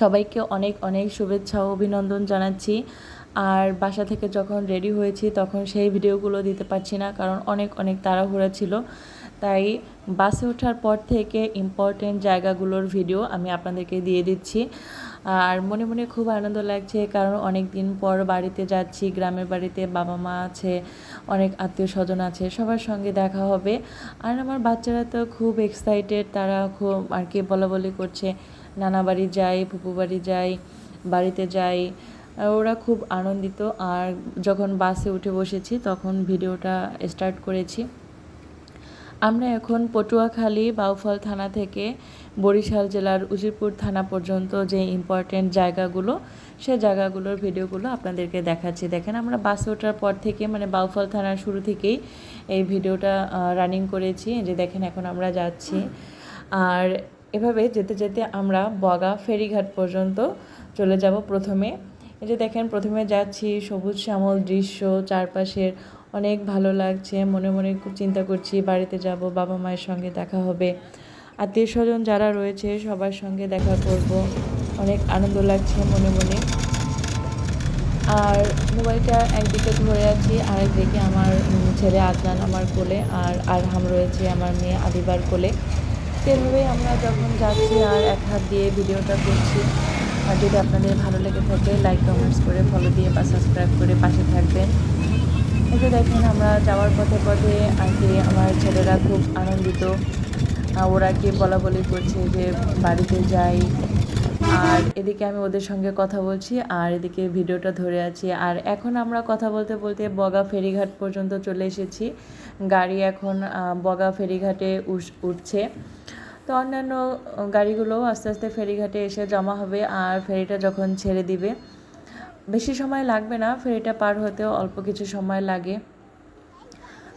সবাইকে অনেক অনেক শুভেচ্ছা ও অভিনন্দন জানাচ্ছি। আর বাসা থেকে যখন রেডি হয়েছি তখন সেই ভিডিওগুলো দিতে পারছি না কারণ অনেক অনেক তাড়াহুড়া ছিল। তাই বাসে ওঠার পর থেকে ইম্পর্টেন্ট জায়গাগুলোর ভিডিও আমি আপনাদেরকে দিয়ে দিচ্ছি। আর মনে মনে খুব আনন্দ লাগছে কারণ অনেক দিন পর বাড়িতে যাচ্ছি, গ্রামের বাড়িতে বাবা মা আছে, অনেক আত্মীয় স্বজন আছে, সবার সঙ্গে দেখা হবে। আর আমার বাচ্চারা তো খুব এক্সাইটেড তারা খুব আর কি বলা বলি করছে। নানা বাড়ি যাই, ফুপু বাড়ি যাই, বাড়িতে যাই ওরা খুব আনন্দিত। আর যখন বাসে উঠে বসেছি, তখন ভিডিওটা স্টার্ট করেছি। আমরা এখন পটুয়াখালী, বাউফল থানা থেকে বরিশাল জেলার উজিরপুর থানা পর্যন্ত যে ইম্পর্টেন্ট জায়গাগুলো, সে জায়গাগুলোর ভিডিওগুলো আপনাদেরকে দেখাচ্ছি। দেখেন, আমরা বাসে ওঠার পর থেকে মানে বাউফল থানার শুরু থেকেই এই ভিডিওটা রানিং করেছি। যে দেখেন, এখন আমরা যাচ্ছি। আর এভাবে যেতে যেতে আমরা বগা ফেরিঘাট পর্যন্ত চলে যাব প্রথমে। এই যে দেখেন, প্রথমে যাচ্ছি, সবুজ শ্যামল দৃশ্য, চারপাশের অনেক ভালো লাগছে। মনে মনে চিন্তা করছি, বাড়িতে যাব, বাবা মায়ের সঙ্গে দেখা হবে। আত্মীয় স্বজন যারা রয়েছে, সবার সঙ্গে দেখা করব। অনেক আনন্দ লাগছে মনে মনে। আর মোবাইলটা একদিকে ধরে আছি, আরেকদিকে আমার ছেলে আদনান আমার কোলে, আর আরহাম রয়েছে আমার মেয়ে আদিবার কোলে। এভাবেই আমরা যখন যাচ্ছি আর এক হাত দিয়ে ভিডিওটা করছি, আর যদি আপনাদের ভালো লেগে থাকে লাইক কমেন্টস করে ফলো দিয়ে বা সাবস্ক্রাইব করে পাশে থাকবেন। এই দেখেন, আমরা যাওয়ার পথে পথে কি আমার ছেলেরা খুব আনন্দিত ওরা কি বলা বলি করছে যে বাড়িতে যাই। আর এদিকে আমি ওদের সঙ্গে কথা বলছি, আর এদিকে ভিডিওটা ধরে আছি। আর এখন আমরা কথা বলতে বলতে বগা ফেরিঘাট পর্যন্ত চলে এসেছি। গাড়ি এখন বগা ফেরিঘাটে উঠছে। তো অন্যান্য গাড়িগুলোও আস্তে আস্তে ফেরিঘাটে এসে জমা হবে আর ফেরিটা যখন ছেড়ে দিবে। বেশি সময় লাগবে না, ফেরিটা পার হতেও অল্প কিছু সময় লাগে।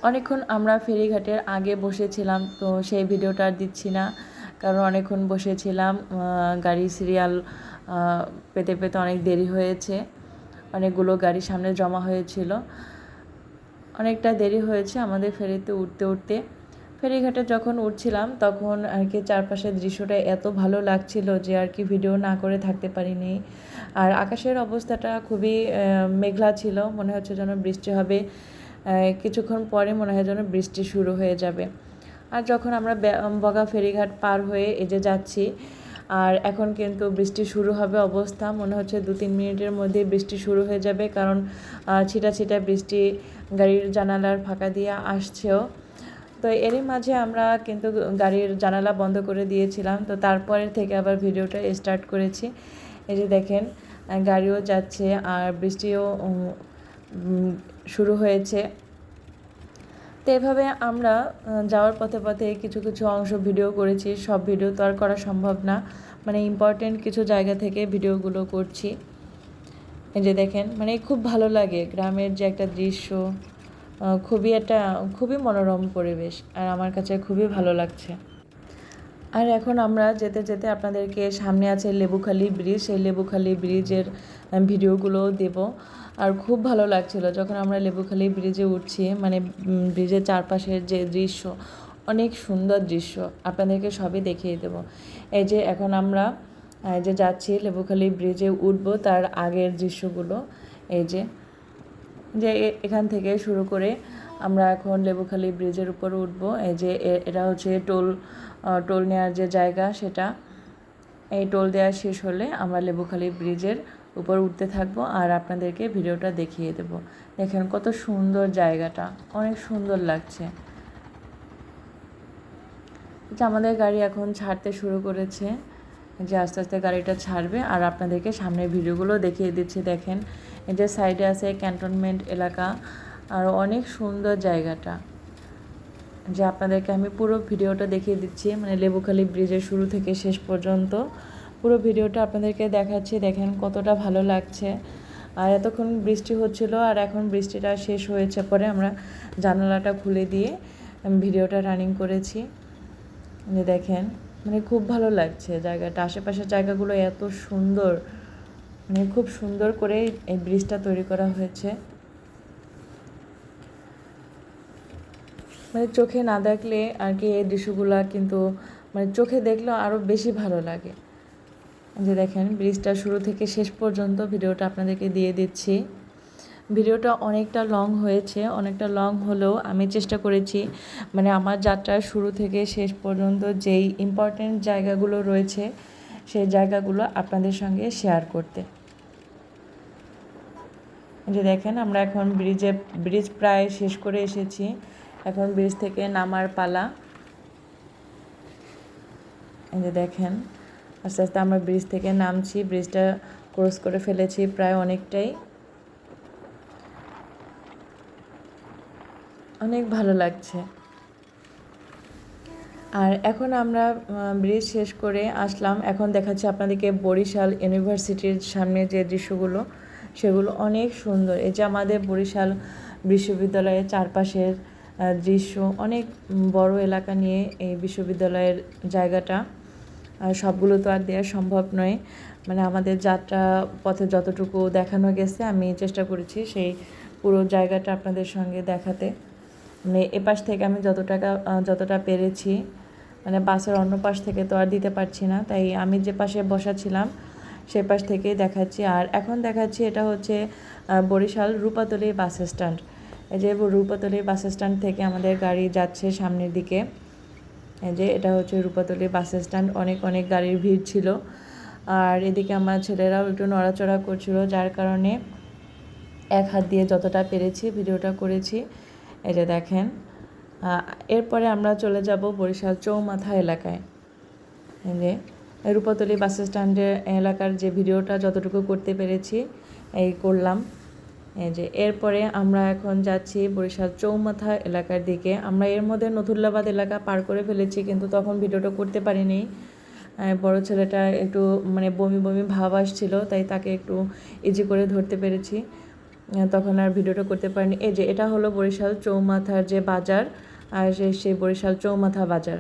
অনেকক্ষণ আমরা ফেরিঘাটের আগে বসেছিলাম, তো সেই ভিডিওটা আর দিচ্ছি না, কারণ অনেকক্ষণ বসেছিলাম গাড়ি সিরিয়াল পেতে পেতে অনেক দেরি হয়েছে। অনেকগুলো গাড়ি সামনে জমা হয়েছিল। অনেকটা দেরি হয়েছে আমাদের ফেরিতে উঠতে উঠতে। ফেরিঘাটে যখন উঠছিলাম, তখন আর কি চারপাশের দৃশ্যটা এত ভালো লাগছিল যে আর কি ভিডিও না করে থাকতে পারিনি। আর আকাশের অবস্থাটা খুবই মেঘলা ছিল, মনে হচ্ছে যেন বৃষ্টি হবে। কিছুক্ষণ পরে মনে হয় যেন বৃষ্টি শুরু হয়ে যাবে। আর যখন আমরা বগা ফেরিঘাট পার হয়ে এই যে যাচ্ছি, আর এখন কিন্তু বৃষ্টি শুরু হবে অবস্থা, মনে হচ্ছে দু তিন মিনিটের মধ্যেই বৃষ্টি শুরু হয়ে যাবে, কারণ ছিটা ছিটা বৃষ্টি গাড়ির জানালার ফাঁকা দিয়ে আসছেও। তো এরই মাঝে আমরা কিন্তু গাড়ির জানালা বন্ধ করে দিয়েছিলাম। তো তারপরের থেকে আবার ভিডিওটা স্টার্ট করেছি। এই যে দেখেন, গাড়িও যাচ্ছে আর বৃষ্টিও শুরু হয়েছে। তো এভাবে আমরা যাওয়ার পথে পথে কিছু কিছু অংশ ভিডিও করেছি। সব ভিডিও তো আর করা সম্ভব না। মানে ইম্পর্টেন্ট কিছু জায়গা থেকে ভিডিওগুলো করছি। এই যে দেখেন মানে খুব ভালো লাগে। গ্রামের যে একটা দৃশ্য খুবই একটা, খুবই মনোরম পরিবেশ আর আমার কাছে খুবই ভালো লাগছে। আর এখন আমরা যেতে যেতে আপনাদেরকে সামনে আছে লেবুখালি ব্রিজ। সেই লেবুখালি ব্রিজের ভিডিওগুলোও দেব। আর খুব ভালো লাগছিল যখন আমরা লেবুখালি ব্রিজে উঠছি। মানে ব্রিজের চারপাশের যে দৃশ্য, অনেক সুন্দর দৃশ্য। আপনাদেরকে সবই দেখিয়ে দেব। এই যে এখন আমরা যে যাচ্ছি লেবুখালি ব্রিজে উঠব তার আগের দৃশ্যগুলো। এই যে যে এখান থেকে শুরু করে আমরা এখন লেবুখালি ব্রিজের উপর উঠব। এই যে এটা হচ্ছে টোল টোল নেওয়ার যে জায়গা সেটা, এই টোল দেওয়া শেষ হলে আমরা লেবুখালি ব্রিজের উপর উঠতে থাকব আর আপনাদেরকে ভিডিওটা দেখিয়ে দেব। দেখেন কত সুন্দর জায়গাটা, অনেক সুন্দর লাগছে। যে আমাদের গাড়ি এখন ছাড়তে শুরু করেছে। যে আস্তে আস্তে গাড়িটা ছাড়বে আর আপনাদেরকে সামনের ভিডিওগুলো দেখিয়ে দিচ্ছি। দেখেন যে সাইডে আছে ক্যান্টনমেন্ট এলাকা আর অনেক সুন্দর জায়গাটা। যে আপনাদেরকে আমি পুরো ভিডিওটা দেখিয়ে দিচ্ছি মানে লেবুখালি ব্রিজের শুরু থেকে শেষ পর্যন্ত। পুরো ভিডিওটা আপনাদেরকে দেখাচ্ছি, দেখেন কতটা ভালো লাগছে। আর এতক্ষণ বৃষ্টি হচ্ছিল আর এখন বৃষ্টিটা শেষ হয়েছে পরে আমরা জানালাটা খুলে দিয়ে ভিডিওটা রানিং করেছি। দেখেন মানে খুব ভালো লাগছে জায়গাটা। আশেপাশের জায়গাগুলো এত সুন্দর। মানে খুব সুন্দর করে এই ব্রিজটা তৈরি করা হয়েছে। মানে চোখে না দেখলে আর কি এই দৃশ্যগুলা কিন্তু মানে চোখে দেখলেও আরও বেশি ভালো লাগে। যে দেখেন, ব্রিজটা শুরু থেকে শেষ পর্যন্ত ভিডিওটা আপনাদেরকে দিয়ে দিচ্ছি। ভিডিওটা অনেকটা লং হয়েছে, অনেকটা লং হলেও আমি চেষ্টা করেছি মানে আমার যাত্রার শুরু থেকে শেষ পর্যন্ত যেই ইম্পর্টেন্ট জায়গাগুলো রয়েছে, সেই জায়গাগুলো আপনাদের সঙ্গে শেয়ার করতে। যে দেখেন, আমরা এখন ব্রিজে ব্রিজ প্রায় শেষ করে এসেছি। এখন ব্রিজ থেকে নামার পালা। এই যে দেখেন, আস্তে আস্তে আমরা ব্রিজ থেকে নামছি। ব্রিজটা ক্রস করে ফেলেছি প্রায় অনেকটাই। অনেক ভালো লাগছে। আর এখন আমরা ব্রিজ শেষ করে আসলাম। এখন দেখাচ্ছি আপনাদেরকে বরিশাল ইউনিভার্সিটির সামনে যে দৃশ্যগুলো। সেগুলো অনেক সুন্দর। এই যে আমাদের বরিশাল বিশ্ববিদ্যালয়ের চারপাশের দৃশ্য, অনেক বড় এলাকা নিয়ে এই বিশ্ববিদ্যালয়ের জায়গাটা সবগুলো তো আর দেওয়া সম্ভব নয়। মানে আমাদের যাত্রা পথে যতটুকু দেখানো গেছে, আমি চেষ্টা করেছি সেই পুরো জায়গাটা আপনাদের সঙ্গে দেখাতে। মানে এ পাশ থেকে আমি যত টাকা যতটা পেরেছি মানে বাসের অন্য পাশ থেকে তো আর দিতে পারছি না। তাই আমি যে পাশে বসা ছিলাম সে পাশ থেকেই দেখাচ্ছি। আর এখন দেখাচ্ছি এটা হচ্ছে বরিশাল রূপাতলি বাস স্ট্যান্ড। এই যে রূপাতলি বাস স্ট্যান্ড থেকে আমাদের গাড়ি যাচ্ছে সামনের দিকে। এই যে এটা হচ্ছে রূপাতলি বাস স্ট্যান্ড। অনেক অনেক গাড়ির ভিড় ছিল। আর এদিকে আমার ছেলেরাও একটু নড়াচড়া করছিল, যার কারণে এক হাত দিয়ে যতটা পেরেছি ভিডিওটা করেছি। এই যে দেখেন এরপরে আমরা চলে যাব বরিশাল চৌমাথা এলাকায়। এই যে রূপাতলি বাস স্ট্যান্ডের এলাকার যে ভিডিওটা যতটুকু করতে পেরেছি, এই করলাম। এই যে এরপরে আমরা এখন যাচ্ছি বরিশাল চৌমাথা এলাকার দিকে। আমরা এর মধ্যে নথুল্লাবাদ এলাকা পার করে ফেলেছি, কিন্তু তখন ভিডিওটা করতে পারিনি। বড় ছেলেটা একটু মানে বমি বমি ভাব আসছিল, তাই তাকে একটু ইজি করে ধরতে পেরেছি। তখন আর ভিডিওটা করতে পারিনি। এই যে এটা হলো বরিশাল চৌমাথার যে বাজার, আর সেই বরিশাল চৌমাথা বাজার।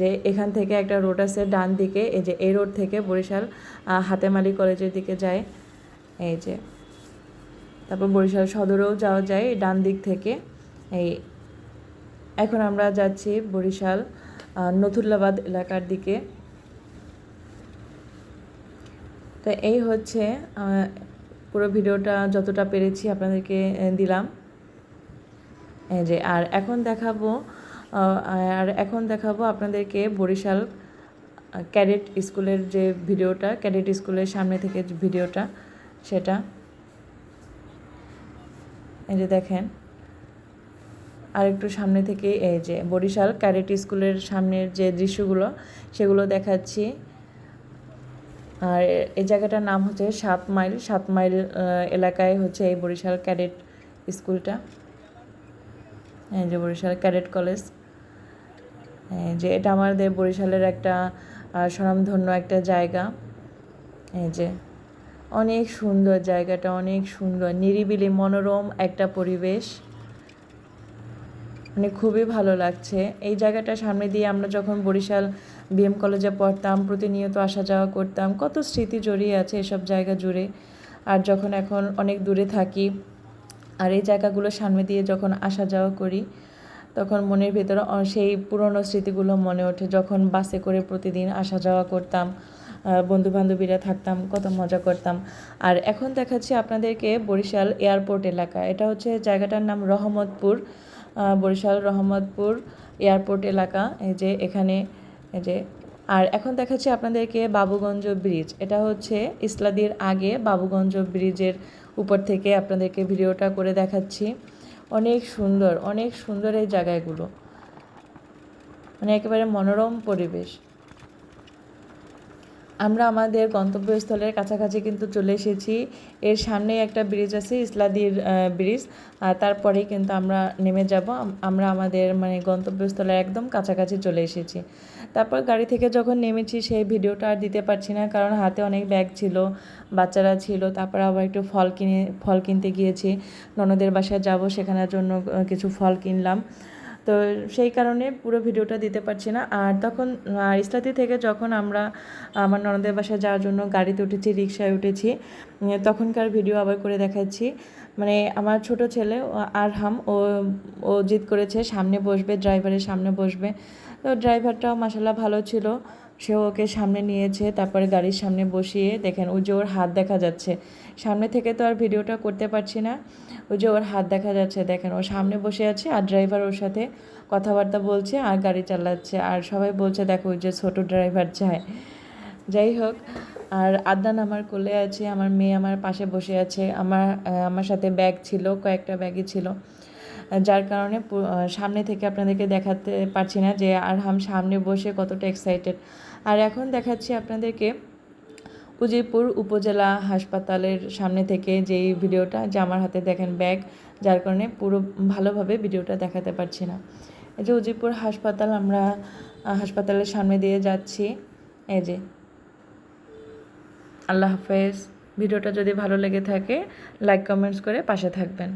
যে এখান থেকে একটা রোড আছে ডান দিকে, এই যে এই রোড থেকে বরিশাল হাতেমালি কলেজের দিকে যায়। এই যে, তারপর বরিশাল সদরেও যাওয়া যায় ডান দিক থেকে। এই, এখন আমরা যাচ্ছি বরিশাল নথুল্লাবাদ এলাকার দিকে। তো এই হচ্ছে পুরো ভিডিওটা যতটা পেরেছি আপনাদেরকে দিলাম। এই যে, আর এখন দেখাবো আর এখন দেখাবো আপনাদেরকে বরিশাল ক্যাডেট স্কুলের যে ভিডিওটা, ক্যাডেট স্কুলের সামনে থেকে ভিডিওটা, সেটা। এই যে দেখেন, আর একটু সামনে থেকে এই যে বরিশাল ক্যাডেট স্কুলের সামনের যে দৃশ্যগুলো, সেগুলো দেখাচ্ছি। আর এই জায়গাটার নাম হচ্ছে সাত মাইল সাত মাইল এলাকায় হচ্ছে এই বরিশাল ক্যাডেট স্কুলটা। এই যে বরিশাল ক্যাডেট কলেজ। যে এটা আমাদের বরিশালের একটা স্বনামধন্য একটা জায়গা। এই যে অনেক সুন্দর জায়গাটা, অনেক সুন্দর, নিরিবিলি, মনোরম একটা পরিবেশ। মানে খুবই ভালো লাগছে। এই জায়গাটা সামনে দিয়ে আমরা যখন বরিশাল বিএম কলেজে পড়তাম, প্রতিনিয়ত আসা যাওয়া করতাম, কত স্মৃতি জড়িয়ে আছে এসব জায়গা জুড়ে। আর যখন এখন অনেক দূরে থাকি, আর এই জায়গাগুলো সামনে দিয়ে যখন আসা যাওয়া করি তখন মনের ভেতরে সেই পুরনো স্মৃতিগুলো মনে ওঠে। যখন বাসে করে প্রতিদিন আসা যাওয়া করতাম বন্ধু বান্ধবীরা থাকতাম, কত মজা করতাম। আর এখন দেখাচ্ছি আপনাদেরকে বরিশাল এয়ারপোর্ট এলাকা। এটা হচ্ছে জায়গাটার নাম রহমতপুর। বরিশাল রহমতপুর এয়ারপোর্ট এলাকা। এই যে এখানে, এই যে। আর এখন দেখাচ্ছি আপনাদেরকে বাবুগঞ্জ ব্রিজ। এটা হচ্ছে ইসলাদির আগে বাবুগঞ্জ ব্রিজের উপর থেকে আপনাদেরকে ভিডিওটা করে দেখাচ্ছি। অনেক সুন্দর অনেক সুন্দর এই জায়গাগুলো। মানে একেবারে মনোরম পরিবেশ। আমরা আমাদের গন্তব্যস্থলের কাছাকাছি কিন্তু চলে এসেছি। এর সামনেই একটা ব্রিজ আছে, ইসলাদির ব্রিজ আর তারপরেই কিন্তু আমরা নেমে যাব। আমরা আমাদের মানে গন্তব্যস্থলের একদম কাছাকাছি চলে এসেছি। তারপর গাড়ি থেকে যখন নেমেছি, সেই ভিডিওটা আর দিতে পারছি না, কারণ হাতে অনেক ব্যাগ ছিল, বাচ্চারা ছিল। তারপর আবার একটু ফল কিনে, ফল কিনতে গিয়েছি। ননদের বাসায় যাব, সেখানের জন্য কিছু ফল কিনলাম। তো সেই কারণে পুরো ভিডিওটা দিতে পারছি না। আর তখন ইসলাতি থেকে যখন আমরা, আমার ননদের বাসায় যাওয়ার জন্য গাড়িতে উঠেছি রিক্সায় উঠেছি তখনকার ভিডিও আবার করে দেখাচ্ছি। মানে আমার ছোট ছেলে আরহাম, ও ও জিদ করেছে, সামনে বসবে ড্রাইভারের সামনে বসবে। তো ড্রাইভারটাও মাসাল্লাহ ভালো ছিল। সেও ওকে সামনে নিয়েছে, তারপরে গাড়ির সামনে বসিয়ে দেখেন ওই যে ওর হাত দেখা যাচ্ছে। সামনে থেকে তো আর ভিডিওটা করতে পারছি না। ওই যে ওর হাত দেখা যাচ্ছে, দেখেন ও সামনে বসে আছে আর ড্রাইভার ওর সাথে কথাবার্তা বলছে আর গাড়ি চালাচ্ছে আর সবাই বলছে, দেখো ওই যে ছোটো ড্রাইভার চায় যাই হোক, আর আদান আমার কোলে আছে, আমার মেয়ে আমার পাশে বসে আছে। আমার আমার সাথে ব্যাগ ছিল, কয়েকটা ব্যাগই ছিল। যার কারণে সামনে থেকে আপনাদেরকে দেখাতে পারছি না যে আরহাম সামনে বসে কতটা এক্সাইটেড আর এখন দেখাচ্ছি আপনাদেরকে উজিরপুর উপজেলা হাসপাতালের সামনে থেকে যেই ভিডিওটা, যে আমার হাতে দেখেন ব্যাগ যার কারণে পুরো ভালোভাবে ভিডিওটা দেখাতে পারছি না। এই যে উজিরপুর হাসপাতাল, আমরা হাসপাতালের সামনে দিয়ে যাচ্ছি। এই যে। আল্লাহ হাফেজ। ভিডিওটা যদি ভালো লেগে থাকে লাইক কমেন্টস করে পাশে থাকবেন।